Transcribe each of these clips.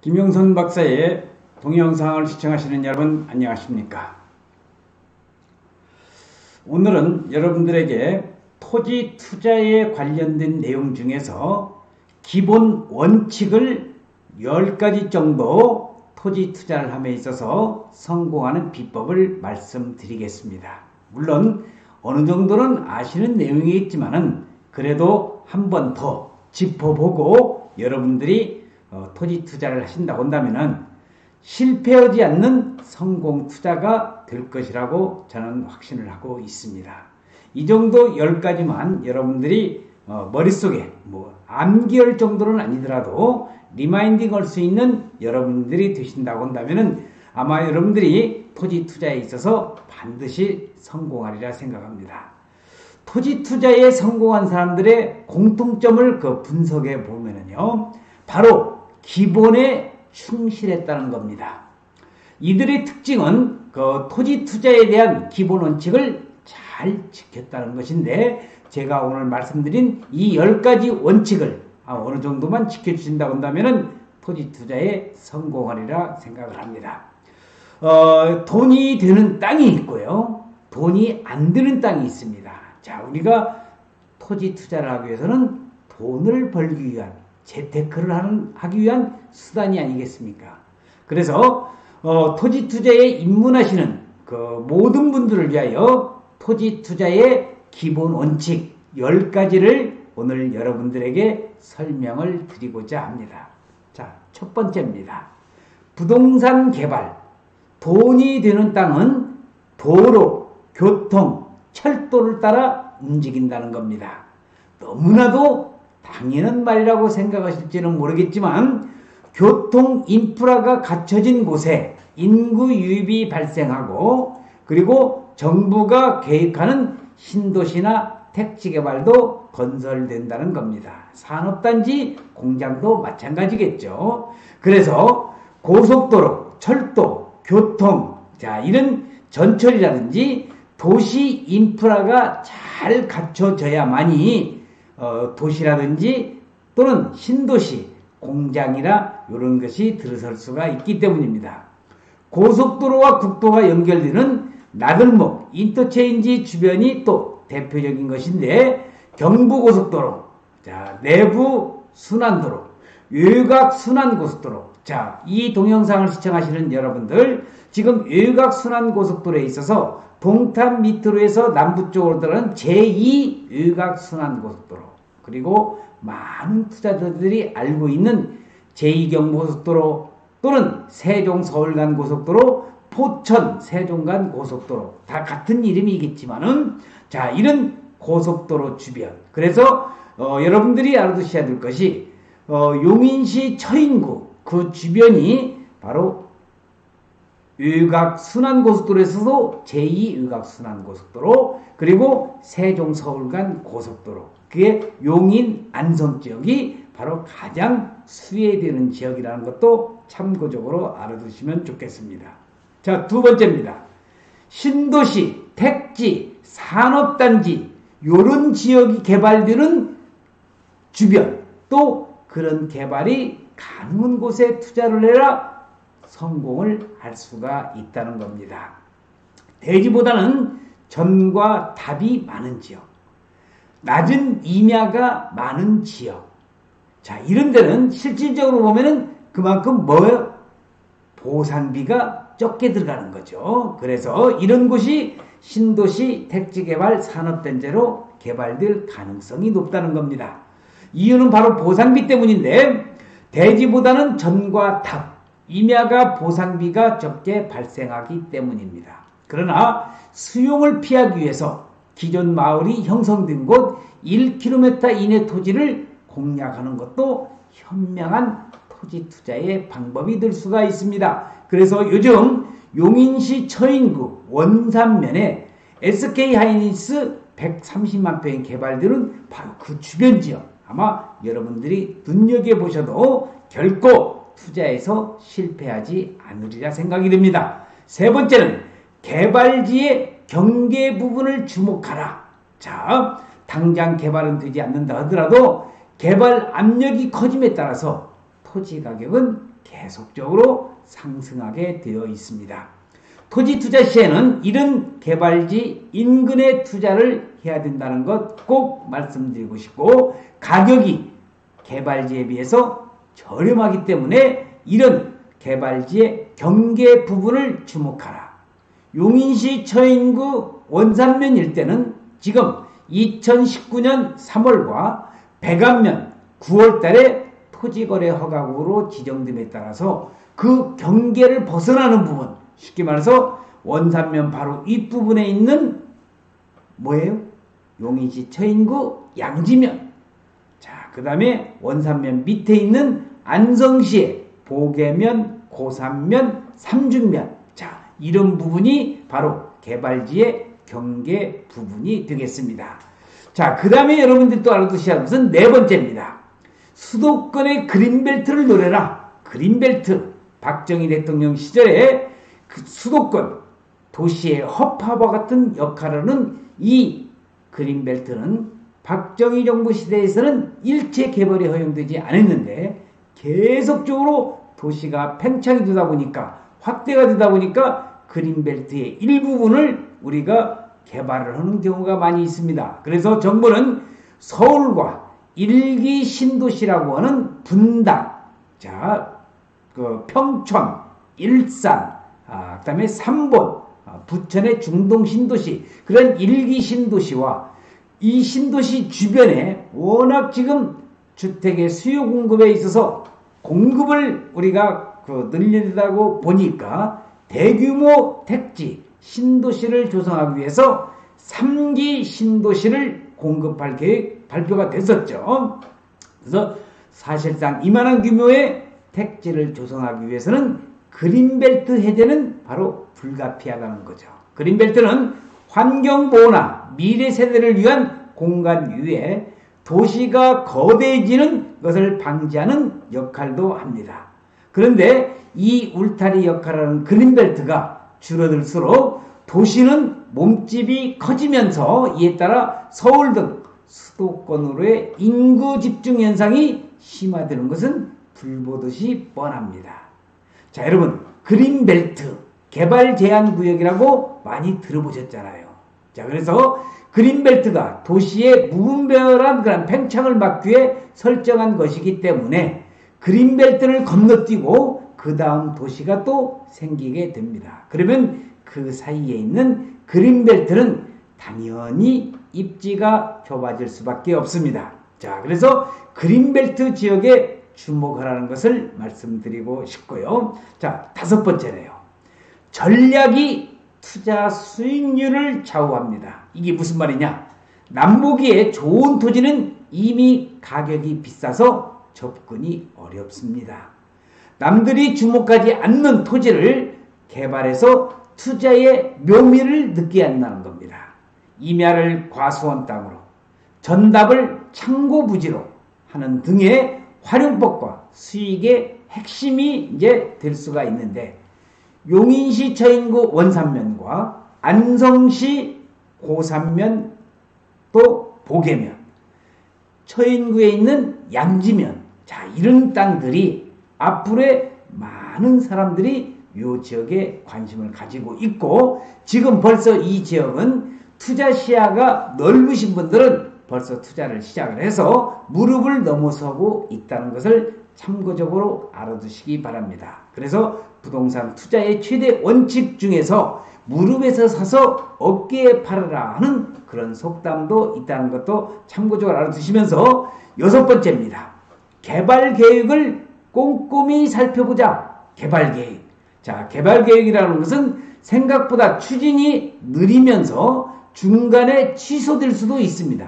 김영선 박사의 동영상을 시청하시는 여러분 안녕하십니까? 오늘은 여러분들에게 토지 투자에 관련된 내용 중에서 기본 원칙을 10가지 정도 토지 투자를 함에 있어서 성공하는 비법을 말씀드리겠습니다. 물론 어느 정도는 아시는 내용이겠지만은 그래도 한 번 더 짚어보고 여러분들이 어, 토지 투자를 하신다고 한다면은 실패하지 않는 성공 투자가 될 것이라고 저는 확신을 하고 있습니다. 이 정도 10가지만 여러분들이 어, 머릿속에 뭐 암기할 정도는 아니더라도 리마인딩 할 수 있는 여러분들이 되신다고 한다면은 아마 여러분들이 토지 투자에 있어서 반드시 성공하리라 생각합니다. 토지 투자에 성공한 사람들의 공통점을 그 분석해 보면은요. 바로 기본에 충실했다는 겁니다. 이들의 특징은 그 토지 투자에 대한 기본 원칙을 잘 지켰다는 것인데 제가 오늘 말씀드린 이 10가지 원칙을 아, 어느 정도만 지켜주신다고 한다면 토지 투자에 성공하리라 생각을 합니다. 어, 돈이 되는 땅이 있고요. 돈이 안 되는 땅이 있습니다. 자, 우리가 토지 투자를 하기 위해서는 돈을 벌기 위한 재테크를 하는, 하기 위한 수단이 아니겠습니까? 그래서 어, 토지 투자에 입문하시는 그 모든 분들을 위하여 토지 투자의 기본 원칙 10가지를 오늘 여러분들에게 설명을 드리고자 합니다. 자, 첫 번째입니다. 부동산 개발. 돈이 되는 땅은 도로, 교통, 철도를 따라 움직인다는 겁니다. 너무나도 당연한 말이라고 생각하실지는 모르겠지만 교통 인프라가 갖춰진 곳에 인구 유입이 발생하고 그리고 정부가 계획하는 신도시나 택지 개발도 건설된다는 겁니다. 산업단지 공장도 마찬가지겠죠. 그래서 고속도로, 철도, 교통, 자, 이런 전철이라든지 도시 인프라가 잘 갖춰져야만이 어, 도시라든지 또는 신도시, 공장이나 이런 것이 들어설 수가 있기 때문입니다. 고속도로와 국도가 연결되는 나들목, 인터체인지 주변이 또 대표적인 것인데 경부고속도로, 자 내부 순환도로, 외곽 순환고속도로. 자, 이 동영상을 시청하시는 여러분들, 지금 외곽 순환고속도로에 있어서 동탄 밑으로에서 남부 쪽으로 들어가는 제2 외곽 순환고속도로. 그리고 많은 투자자들이 알고 있는 제2경고속도로 또는 세종 서울 간 고속도로, 포천 세종 간 고속도로. 다 같은 이름이겠지만은 자 이런 고속도로 주변. 그래서 어, 여러분들이 알아두셔야 될 것이 어, 용인시 처인구. 그 주변이 바로 의각 순환고속도로에서도 제2의각 순환고속도로 그리고 세종 서울 간 고속도로 그게 용인 안성 지역이 바로 가장 수혜되는 지역이라는 것도 참고적으로 알아두시면 좋겠습니다. 자, 두 번째입니다. 신도시, 택지, 산업단지, 요런 지역이 개발되는 주변, 또 그런 개발이 가능한 곳에 투자를 해라 성공을 할 수가 있다는 겁니다. 대지보다는 전과 답이 많은 지역. 낮은 임야가 많은 지역. 자, 이런 데는 실질적으로 보면은 그만큼 뭐 보상비가 적게 들어가는 거죠. 그래서 이런 곳이 신도시 택지개발 산업단지로 개발될 가능성이 높다는 겁니다. 이유는 바로 보상비 때문인데 대지보다는 전과 탑, 임야가 보상비가 적게 발생하기 때문입니다. 그러나 수용을 피하기 위해서 기존 마을이 형성된 곳 1km 이내 토지를 공략하는 것도 현명한 토지 투자의 방법이 될 수가 있습니다. 그래서 요즘 용인시 처인구 원산면에 SK 하이닉스 130만 평이 개발되는 바로 그 주변 지역 아마 여러분들이 눈여겨보셔도 결코 투자에서 실패하지 않으리라 생각이 됩니다. 세 번째는 개발지의 경계 부분을 주목하라. 자, 당장 개발은 되지 않는다 하더라도 개발 압력이 커짐에 따라서 토지 가격은 계속적으로 상승하게 되어 있습니다. 토지 투자 시에는 이런 개발지 인근에 투자를 해야 된다는 것 꼭 말씀드리고 싶고 가격이 개발지에 비해서 저렴하기 때문에 이런 개발지의 경계 부분을 주목하라. 용인시 처인구 원산면 일대는 지금 2019년 3월과 백안면 9월 달에 토지거래 허가국으로 지정됨에 따라서 그 경계를 벗어나는 부분, 쉽게 말해서 원산면 바로 윗부분에 있는 뭐예요? 용인시 처인구 양지면. 자, 그 다음에 원산면 밑에 있는 안성시의 보계면, 고산면, 삼중면. 자, 이런 부분이 바로 개발지의 경계 부분이 되겠습니다. 자, 그 다음에 여러분들이 또 알아두셔야 할 것은 네 번째입니다. 수도권의 그린벨트를 노려라. 그린벨트. 박정희 대통령 시절에 그 수도권 도시의 허파와 같은 역할을 하는 이 그린벨트는 박정희 정부 시대에서는 일체 개발이 허용되지 않았는데 계속적으로 도시가 팽창이 되다 보니까 확대가 되다 보니까 그린벨트의 일부분을 우리가 개발을 하는 경우가 많이 있습니다. 그래서 정부는 서울과 일기 신도시라고 하는 분당, 자, 그 평촌, 일산, 아, 그 다음에 삼본, 아, 부천의 중동 신도시 그런 일기 신도시와 이 신도시 주변에 워낙 지금 주택의 수요 공급에 있어서 공급을 우리가 그 늘린다고 보니까 대규모 택지 신도시를 조성하기 위해서 3기 신도시를 공급할 계획 발표가 됐었죠. 그래서 사실상 이만한 규모의 택지를 조성하기 위해서는 그린벨트 해제는 바로 불가피하다는 거죠. 그린벨트는 환경보호나 미래 세대를 위한 공간 위에 도시가 거대해지는 것을 방지하는 역할도 합니다. 그런데 이 울타리 역할을 는 그린벨트가 줄어들수록 도시는 몸집이 커지면서 이에 따라 서울 등 수도권으로의 인구 집중 현상이 심화되는 것은 불보듯이 뻔합니다. 자, 여러분, 그린벨트, 개발 제한 구역이라고 많이 들어보셨잖아요. 자, 그래서 그린벨트가 도시의 무분별한 그런 팽창을 막기 위해 설정한 것이기 때문에 그린벨트를 건너뛰고 그 다음 도시가 또 생기게 됩니다. 그러면 그 사이에 있는 그린벨트는 당연히 입지가 좁아질 수밖에 없습니다. 자, 그래서 그린벨트 지역에 주목하라는 것을 말씀드리고 싶고요. 자, 다섯 번째네요. 전략이 투자 수익률을 좌우합니다. 이게 무슨 말이냐? 남보기에 좋은 토지는 이미 가격이 비싸서 접근이 어렵습니다. 남들이 주목하지 않는 토지를 개발해서 투자의 묘미를 느끼게 한다는 겁니다. 임야를 과수원 땅으로, 전답을 창고 부지로 하는 등의 활용법과 수익의 핵심이 이제 될 수가 있는데 용인시 처인구 원산면과 안성시 고산면 또 보계면 처인구에 있는 양지면 자 이런 땅들이 앞으로의 많은 사람들이 이 지역에 관심을 가지고 있고 지금 벌써 이 지역은 투자 시야가 넓으신 분들은 벌써 투자를 시작을 해서 무릎을 넘어서고 있다는 것을 참고적으로 알아두시기 바랍니다. 그래서 부동산 투자의 최대 원칙 중에서 무릎에서 사서 어깨에 팔으라 하는 그런 속담도 있다는 것도 참고적으로 알아두시면서 여섯 번째입니다. 개발 계획을 꼼꼼히 살펴보자. 개발 계획. 자, 개발 계획이라는 것은 생각보다 추진이 느리면서 중간에 취소될 수도 있습니다.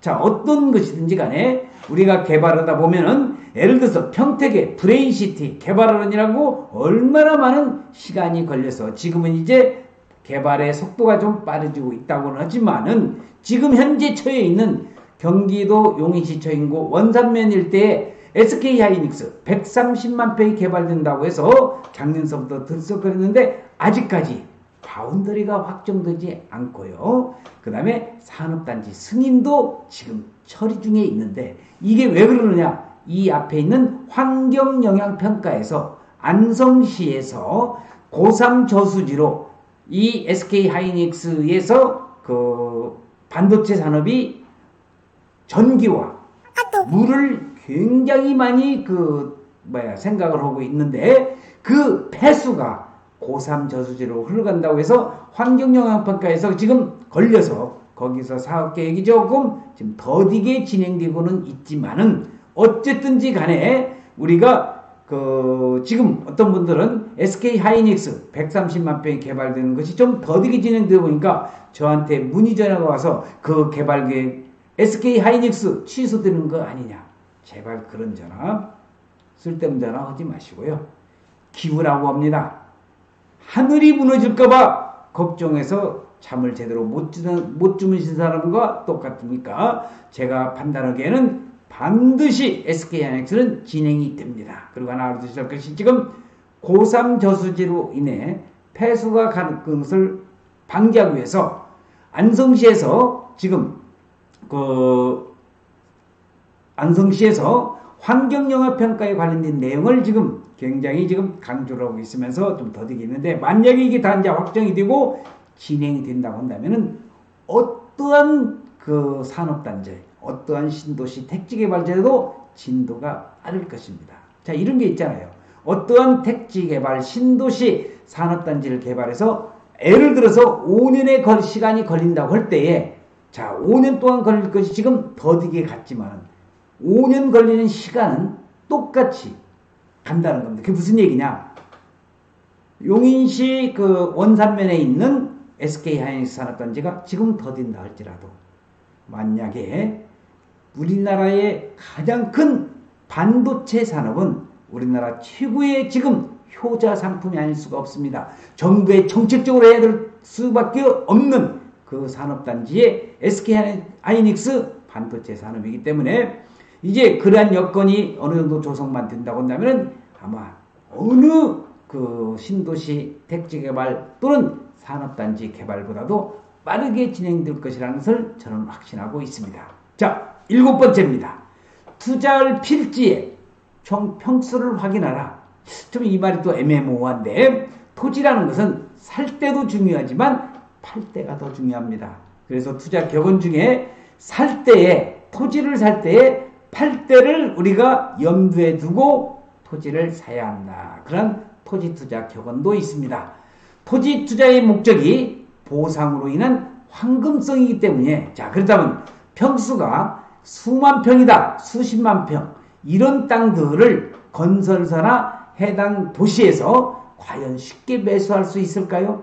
자, 어떤 것이든지 간에 우리가 개발하다 보면은 예를 들어서 평택의 브레인시티 개발하느니라고 얼마나 많은 시간이 걸려서 지금은 이제 개발의 속도가 좀 빠르지고 있다고는 하지만은 지금 현재 처해 있는 경기도 용인시 처 인구 원산면 일대에 SK 하이닉스 130만 평이 개발된다고 해서 작년서부터 들썩거렸는데 아직까지 바운더리가 확정되지 않고요. 그 다음에 산업단지 승인도 지금 처리 중에 있는데 이게 왜 그러느냐? 이 앞에 있는 환경영향평가에서 안성시에서 고3 저수지로 이 SK 하이닉스에서 그 반도체 산업이 전기와 물을 굉장히 많이 그 뭐야 생각을 하고 있는데 그 폐수가 고3 저수지로 흘러간다고 해서 환경영향평가에서 지금 걸려서 거기서 사업 계획이 조금 지금 더디게 진행되고는 있지만은 어쨌든지 간에 우리가 그 지금 어떤 분들은 SK 하이닉스 130만 평이 개발되는 것이 좀 더디게 진행되다 보니까 저한테 문의 전화가 와서 그 개발 계획 SK 하이닉스 취소되는 거 아니냐. 제발 그런 전화 쓸데없는 전화 하지 마시고요. 기부라고 합니다. 하늘이 무너질까봐 걱정해서 잠을 제대로 못, 주는, 못 주무신 사람과 똑같으니까 제가 판단하기에는 반드시 SK 하이닉스는 진행이 됩니다. 그리고 하나 알아두실 것이 지금 고3 저수지로 인해 폐수가 가는 것을 방지하기 위해서 안성시에서 지금 그 안성시에서 환경영향평가에 관련된 내용을 지금 굉장히 지금 강조를 하고 있으면서 좀 더디게 있는데 만약에 이게 다 이제 확정이 되고 진행이 된다고 한다면은 어떠한 그 산업단지, 어떠한 신도시 택지개발제도 진도가 빠를 것입니다. 자, 이런 게 있잖아요. 어떠한 택지개발, 신도시 산업단지를 개발해서 예를 들어서 5년의 걸, 시간이 걸린다고 할 때에 자, 5년 동안 걸릴 것이 지금 더디게 갔지만 5년 걸리는 시간은 똑같이 간다는 겁니다. 그게 무슨 얘기냐? 용인시 그 원산면에 있는 SK 하이닉스 산업단지가 지금 더딘다 할지라도 만약에 우리나라의 가장 큰 반도체 산업은 우리나라 최고의 지금 효자 상품이 아닐 수가 없습니다. 정부의 정책적으로 해야 될 수밖에 없는 그 산업단지의 SK 하이닉스 반도체 산업이기 때문에 이제 그러한 여건이 어느 정도 조성만 된다고 한다면 아마 어느 그 신도시 택지 개발 또는 산업단지 개발보다도 빠르게 진행될 것이라는 것을 저는 확신하고 있습니다. 자, 일곱 번째입니다. 투자할 필지에 총 평수를 확인하라. 좀 이 말이 또 애매모호한데 토지라는 것은 살 때도 중요하지만 팔 때가 더 중요합니다. 그래서 투자 격언 중에 살 때에 토지를 살 때에 팔 때를 우리가 염두에 두고 토지를 사야 한다. 그런 토지 투자 격언도 있습니다. 토지 투자의 목적이 보상으로 인한 황금성이기 때문에 자 그렇다면 평수가 수만 평이다 수십만 평 이런 땅들을 건설사나 해당 도시에서 과연 쉽게 매수할 수 있을까요?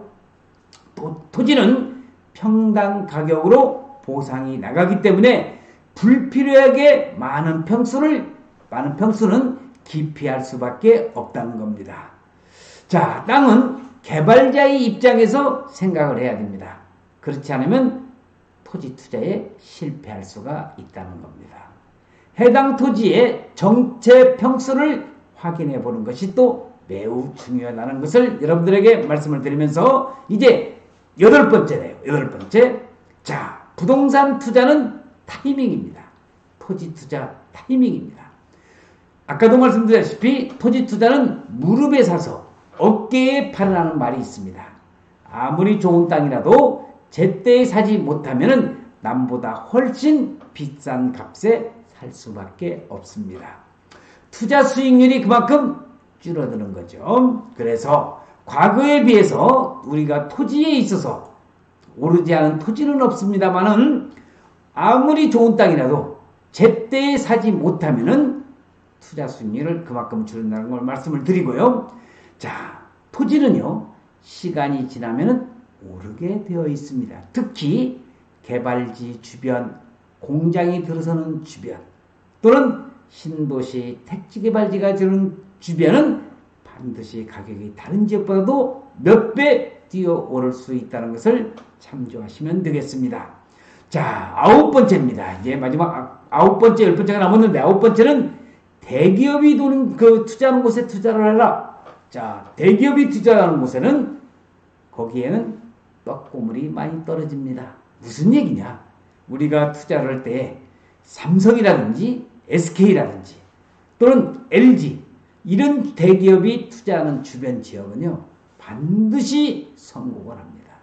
또, 토지는 평당 가격으로 보상이 나가기 때문에 불필요하게 많은 평수를 많은 평수는 기피할 수밖에 없다는 겁니다. 자, 땅은 개발자의 입장에서 생각을 해야 됩니다. 그렇지 않으면 토지 투자에 실패할 수가 있다는 겁니다. 해당 토지의 정체 평수를 확인해 보는 것이 또 매우 중요하다는 것을 여러분들에게 말씀을 드리면서 이제 여덟 번째네요. 여덟 번째. 자, 부동산 투자는 타이밍입니다. 토지 투자 타이밍입니다. 아까도 말씀드렸다시피 토지 투자는 무릎에 사서 어깨에 팔으라는 말이 있습니다. 아무리 좋은 땅이라도 제때에 사지 못하면 남보다 훨씬 비싼 값에 살 수밖에 없습니다. 투자 수익률이 그만큼 줄어드는 거죠. 그래서 과거에 비해서 우리가 토지에 있어서 오르지 않은 토지는 없습니다만은 아무리 좋은 땅이라도 제때에 사지 못하면은 투자 수익률을 그만큼 줄인다는 걸 말씀을 드리고요. 자, 토지는요, 시간이 지나면은 오르게 되어 있습니다. 특히 개발지 주변, 공장이 들어서는 주변, 또는 신도시 택지 개발지가 주는 주변은 반드시 가격이 다른 지역보다도 몇 배 뛰어오를 수 있다는 것을 참조하시면 되겠습니다. 자, 아홉 번째입니다. 이제 마지막 아홉 번째, 열 번째가 남았는데 아홉 번째는 대기업이 도는 그 투자하는 곳에 투자를 하라. 자, 대기업이 투자하는 곳에는 거기에는 떡고물이 많이 떨어집니다. 무슨 얘기냐? 우리가 투자를 할 때 삼성이라든지 SK라든지 또는 LG 이런 대기업이 투자하는 주변 지역은요 반드시 성공을 합니다.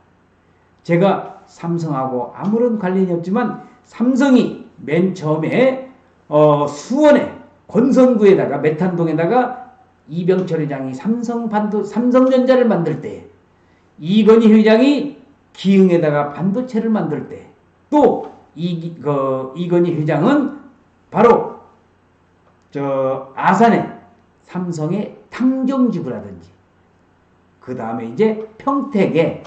제가 삼성하고 아무런 관련이 없지만 삼성이 맨 처음에 어, 수원에 권선구에다가 메탄동에다가 이병철 회장이 삼성 반도 삼성전자를 만들 때 이건희 회장이 기흥에다가 반도체를 만들 때 또 이, 그, 이건희 회장은 바로 저 아산에 삼성의 탕정지구라든지 그 다음에 이제 평택에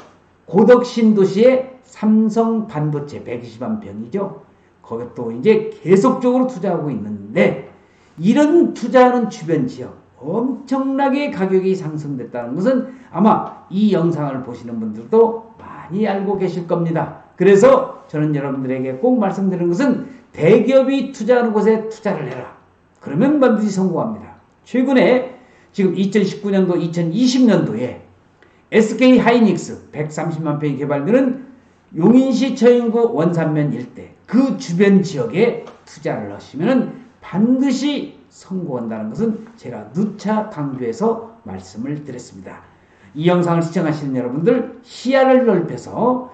고덕신도시에 삼성 반도체 120만 평이죠. 거기 또 이제 계속적으로 투자하고 있는데 이런 투자하는 주변 지역 엄청나게 가격이 상승됐다는 것은 아마 이 영상을 보시는 분들도 많이 알고 계실 겁니다. 그래서 저는 여러분들에게 꼭 말씀드리는 것은 대기업이 투자하는 곳에 투자를 해라. 그러면 반드시 성공합니다. 최근에 지금 2019년도, 2020년도에 SK 하이닉스 130만 평이 개발되는 용인시 처인구 원산면 일대 그 주변 지역에 투자를 하시면 반드시 성공한다는 것은 제가 누차 강조해서 말씀을 드렸습니다. 이 영상을 시청하시는 여러분들 시야를 넓혀서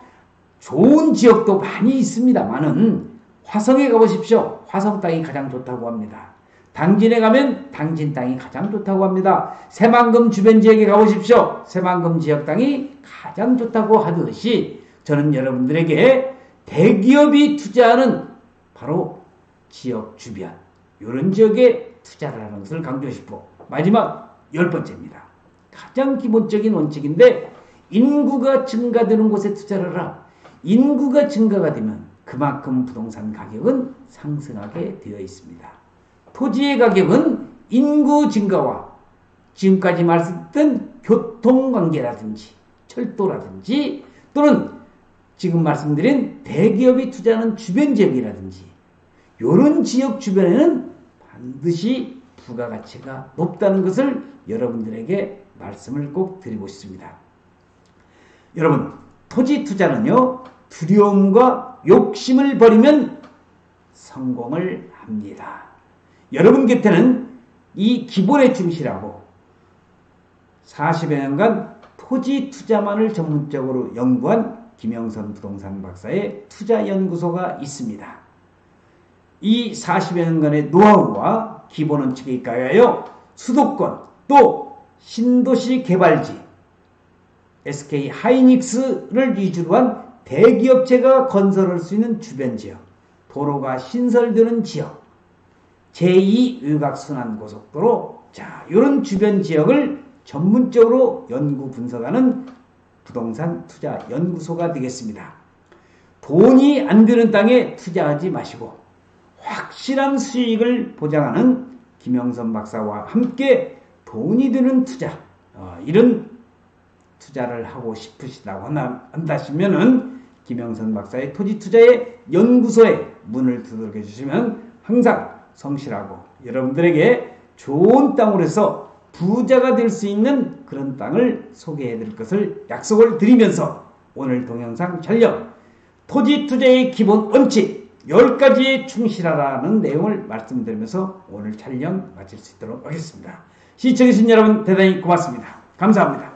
좋은 지역도 많이 있습니다만은 화성에 가보십시오. 화성 땅이 가장 좋다고 합니다. 당진에 가면 당진 땅이 가장 좋다고 합니다. 새만금 주변 지역에 가보십시오. 새만금 지역 땅이 가장 좋다고 하듯이 저는 여러분들에게 대기업이 투자하는 바로 지역 주변 이런 지역에 투자를 하는 것을 강조하고 싶고 마지막 열 번째입니다. 가장 기본적인 원칙인데 인구가 증가되는 곳에 투자를 하라. 인구가 증가가 되면 그만큼 부동산 가격은 상승하게 되어 있습니다. 토지의 가격은 인구 증가와 지금까지 말씀드렸던 교통관계라든지 철도라든지 또는 지금 말씀드린 대기업이 투자하는 주변 지역이라든지 이런 지역 주변에는 반드시 부가가치가 높다는 것을 여러분들에게 말씀을 꼭 드리고 싶습니다. 여러분 토지 투자는요 두려움과 욕심을 버리면 성공을 합니다. 여러분 곁에는 이 기본에 충실하고 40여 년간 토지 투자만을 전문적으로 연구한 김영선 부동산 박사의 투자연구소가 있습니다. 이 40여 년간의 노하우와 기본 원칙에 입각하여 수도권 또 신도시 개발지 SK 하이닉스를 위주로 한 대기업체가 건설할 수 있는 주변 지역, 도로가 신설되는 지역, 제2 의각순환고속도로, 자, 이런 주변 지역을 전문적으로 연구 분석하는 부동산 투자 연구소가 되겠습니다. 돈이 안 드는 땅에 투자하지 마시고, 확실한 수익을 보장하는 김영선 박사와 함께 돈이 드는 투자, 어, 이런 투자를 하고 싶으시다고 한다시면은 김영선 박사의 토지 투자의 연구소에 문을 두들겨 주시면 항상 성실하고 여러분들에게 좋은 땅으로 해서 부자가 될 수 있는 그런 땅을 소개해 드릴 것을 약속을 드리면서 오늘 동영상 촬영 토지 투자의 기본 원칙 10가지에 충실하라는 내용을 말씀드리면서 오늘 촬영 마칠 수 있도록 하겠습니다. 시청해주신 여러분 대단히 고맙습니다. 감사합니다.